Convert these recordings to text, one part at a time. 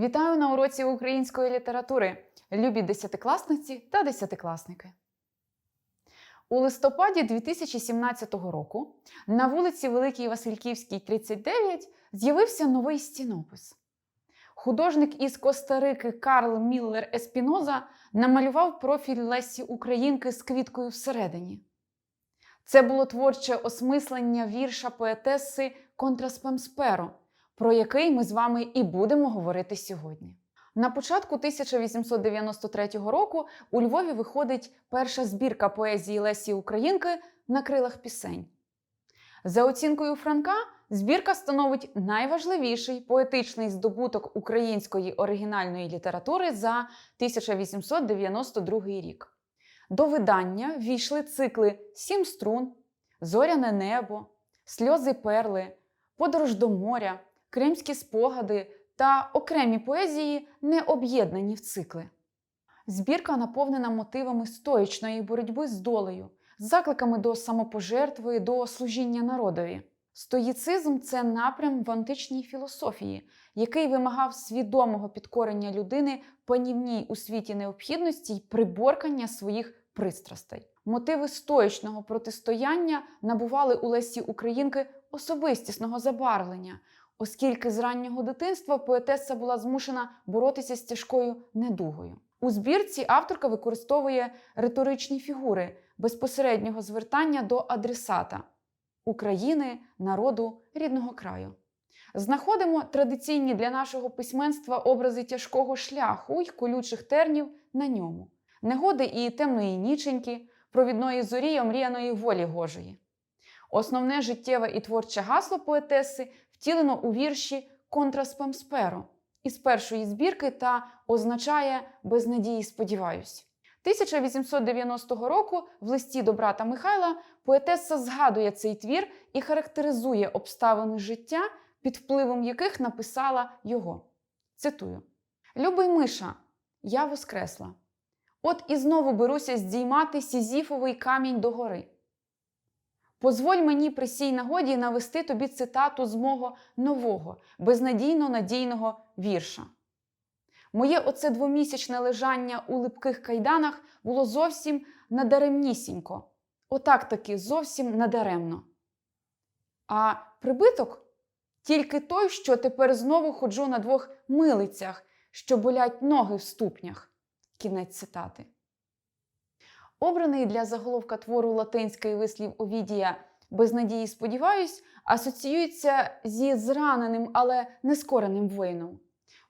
Вітаю на уроці української літератури, любі десятикласниці та десятикласники. У листопаді 2017 року на вулиці Великій Васильківській, 39 з'явився новий стінопис. Художник із Коста-Рики Карл Міллер Еспіноза намалював профіль Лесі Українки з квіткою всередині. Це було творче осмислення вірша поетеси Контраспамсперо, про який ми з вами і будемо говорити сьогодні. На початку 1893 року у Львові виходить перша збірка поезії Лесі Українки на крилах пісень. За оцінкою Франка, збірка становить найважливіший поетичний здобуток української оригінальної літератури за 1892 рік. До видання війшли цикли Сім струн, Зоряне небо, Сльози перли, Подорож до моря, Кримські спогади та окремі поезії, не об'єднані в цикли. Збірка наповнена мотивами стоїчної боротьби з долею, закликами до самопожертви, до служіння народові. Стоїцизм це напрям в античній філософії, який вимагав свідомого підкорення людини панівній у світі необхідності й приборкання своїх пристрастей. Мотиви стоїчного протистояння набували у Лесі Українки особистісного забарвлення, оскільки з раннього дитинства поетеса була змушена боротися з тяжкою недугою. У збірці авторка використовує риторичні фігури безпосереднього звертання до адресата України, народу, рідного краю. Знаходимо традиційні для нашого письменства образи тяжкого шляху й колючих тернів на ньому, негоди і темної ніченьки, провідної зорі омріяної волі Гожої. Основне життєве і творче гасло поетеси втілено у вірші Контраспамсперо із першої збірки та означає без надії сподіваюсь. 1890 року в листі до брата Михайла поетеса згадує цей твір і характеризує обставини життя, під впливом яких написала його. Цитую: Любий Миша, я воскресла. От і знову беруся здіймати сізіфовий камінь догори. Позволь мені при сій нагоді навести тобі цитату з мого нового, безнадійно надійного вірша. Моє оце двомісячне лежання у липких кайданах було зовсім надаремнісінько. Отак таки зовсім надаремно. А прибиток тільки той, що тепер знову ходжу на двох милицях, що болять ноги в ступнях. Кінець цитати. Обраний для заголовка твору латинський вислів Овідія без надії сподіваюсь, асоціюється зі зраненим, але нескореним воїном.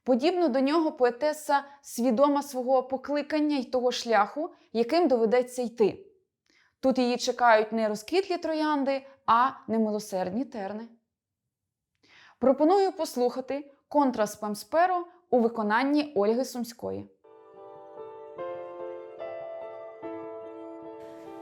Подібно до нього поетеса свідома свого покликання й того шляху, яким доведеться йти. Тут її чекають не розквітлі троянди, а немилосердні терни. Пропоную послухати контрас Памсперо у виконанні Ольги Сумської.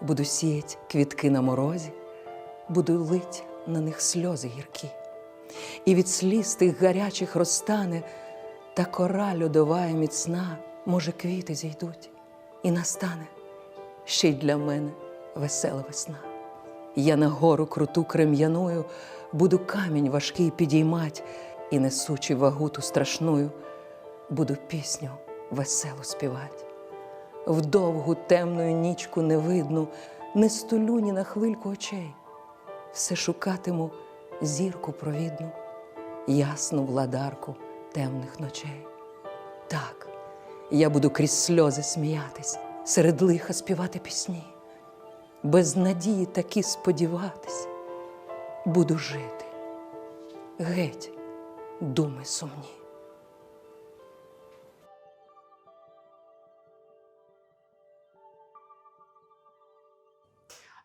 буду сіять квітки на морозі, буду лить на них сльози гіркі, і від сліз тих гарячих розтане, та кора льодова і міцна, може, квіти зійдуть, і настане ще й для мене весела весна. Я на гору круту крем'яною буду камінь важкий підіймать, і, несучи вагу ту страшною, буду пісню веселу співать в довгу темну нічку невидну, не столю ні на хвильку очей, все шукатиму зірку провідну, ясну владарку темних ночей. Так, я буду крізь сльози сміятись, серед лиха співати пісні, без надії таки сподіватись, буду жити, геть, думи сумні.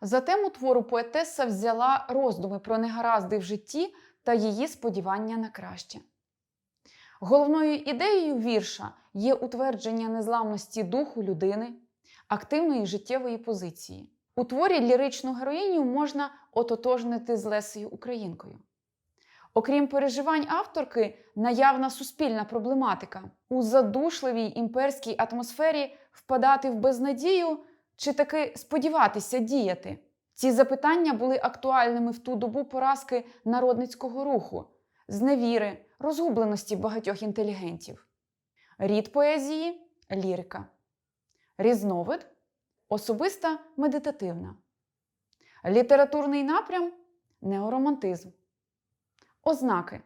За тему твору поетеса взяла роздуми про негаразди в житті та її сподівання на краще. Головною ідеєю вірша є утвердження незламності духу людини, активної життєвої позиції. У творі ліричну героїню можна ототожнити з Лесею Українкою. Окрім переживань авторки, наявна суспільна проблематика у задушливій імперській атмосфері впадати в безнадію чи таки сподіватися діяти. Ці запитання були актуальними в ту добу поразки народницького руху, зневіри, розгубленості багатьох інтелігентів. Рід поезії лірика. Різновид особиста медитативна. Літературний напрям неоромантизм. Ознаки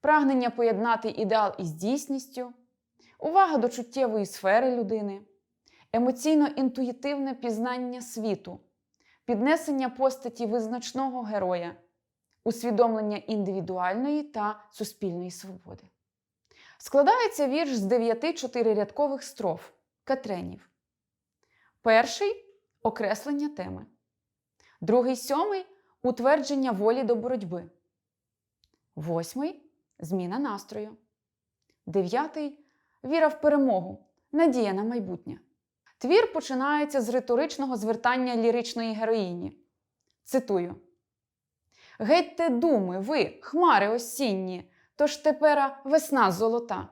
прагнення поєднати ідеал із дійсністю, увага до чуттєвої сфери людини, емоційно-інтуїтивне пізнання світу, піднесення постаті визначного героя, усвідомлення індивідуальної та суспільної свободи. Складається вірш з дев'яти чотирирядкових строф катренів. Перший окреслення теми. Другий сьомий утвердження волі до боротьби. Восьмий зміна настрою. Дев'ятий віра в перемогу, надія на майбутнє. Твір починається з риторичного звертання ліричної героїні. Цитую: Гетьте думи, ви, хмари осінні, тож тепера весна золота.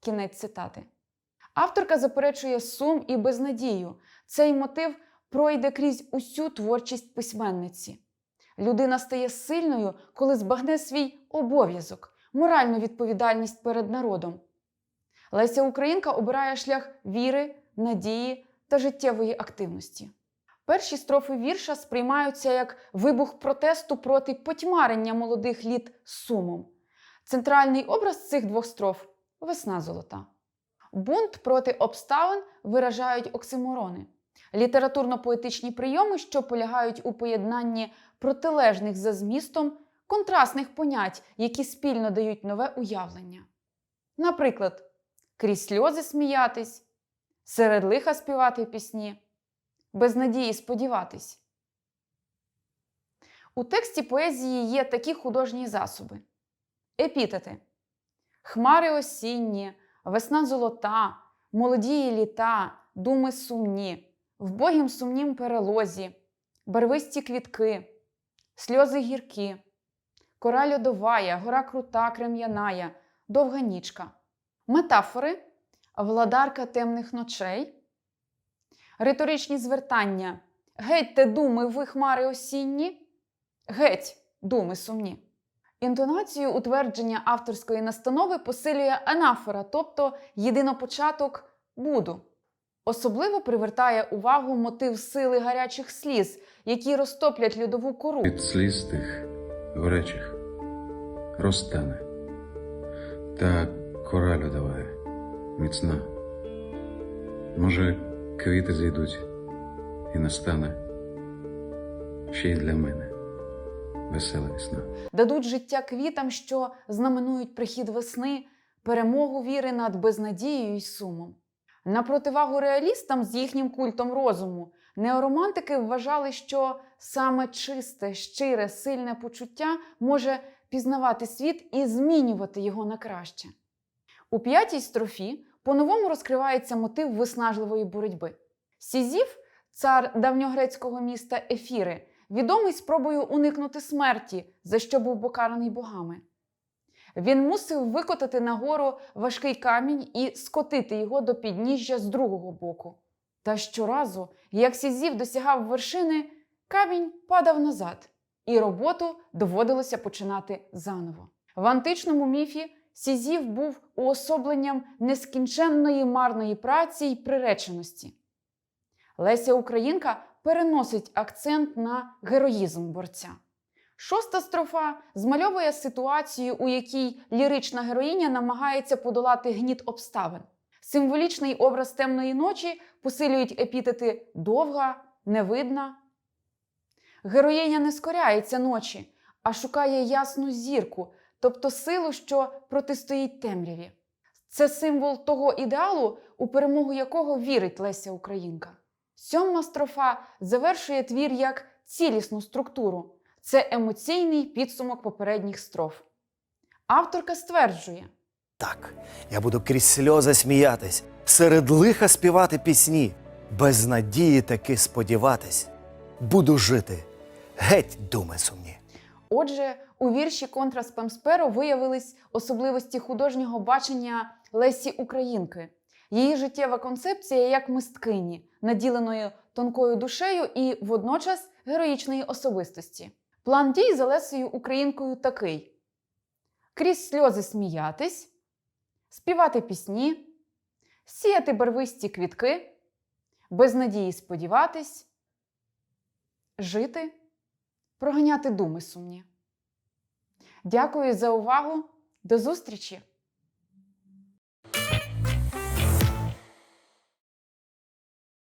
Кінець цитати. Авторка заперечує сум і безнадію. Цей мотив пройде крізь усю творчість письменниці. Людина стає сильною, коли збагне свій обов'язок, моральну відповідальність перед народом. Леся Українка обирає шлях віри, надії та життєвої активності. Перші строфи вірша сприймаються як вибух протесту проти потьмарення молодих літ сумом. Центральний образ цих двох строф весна золота. Бунт проти обставин виражають оксиморони, літературно-поетичні прийоми, що полягають у поєднанні протилежних за змістом контрастних понять, які спільно дають нове уявлення. Наприклад, крізь сльози сміятись, серед лиха співати пісні, без надії сподіватись. У тексті поезії є такі художні засоби: епітети, хмари осінні, весна золота, молодії літа, думи сумні, в богім сумнім перелозі, барвисті квітки, сльози гіркі, кора льодовая, гора крута, крем'яная, довга нічка, метафори, владарка темних ночей, риторичні звертання Геть те думи, ви хмари осінні, геть думи сумні. Інтонацію утвердження авторської настанови посилює анафора, тобто єдинопочаток буду. Особливо привертає увагу мотив сили гарячих сліз, які розтоплять льодову кору. від сліз тих горячих розтане, та кора льодова, міцна. Може, квіти зійдуть і настане ще й для мене весела весна. дадуть життя квітам, що знаменують прихід весни, перемогу віри над безнадією і сумом. На противагу реалістам з їхнім культом розуму, неоромантики вважали, що саме чисте, щире, сильне почуття може пізнавати світ і змінювати його на краще. У п'ятій строфі по-новому розкривається мотив виснажливої боротьби. Сізів, цар давньогрецького міста Ефіри, відомий спробою уникнути смерті, за що був покараний богами. Він мусив викотати нагору важкий камінь і скотити його до підніжжя з другого боку. Та щоразу, як Сізів досягав вершини, камінь падав назад, і роботу доводилося починати заново. В античному міфі Сізів був уособленням нескінченної марної праці й приреченості. Леся Українка переносить акцент на героїзм борця. Шоста строфа змальовує ситуацію, у якій лірична героїня намагається подолати гніт обставин. Символічний образ темної ночі посилюють епітети довга, невидна. Героїня не скоряється ночі, а шукає ясну зірку, тобто силу, що протистоїть темряві. Це символ того ідеалу, у перемогу якого вірить Леся Українка. Сьома строфа завершує твір як цілісну структуру. Це емоційний підсумок попередніх строф. Авторка стверджує, Так, я буду крізь сльози сміятись, серед лиха співати пісні, без надії таки сподіватись. Буду жити, геть думи сумні. Отже, у вірші Контра Спамсперо виявились особливості художнього бачення Лесі Українки, її життєва концепція як мисткині, наділеної тонкою душею і водночас героїчної особистості. План дій за Лесею Українкою такий: крізь сльози сміятись, співати пісні, сіяти барвисті квітки, без надії сподіватись, жити проганяти думи сумні. Дякую за увагу. До зустрічі!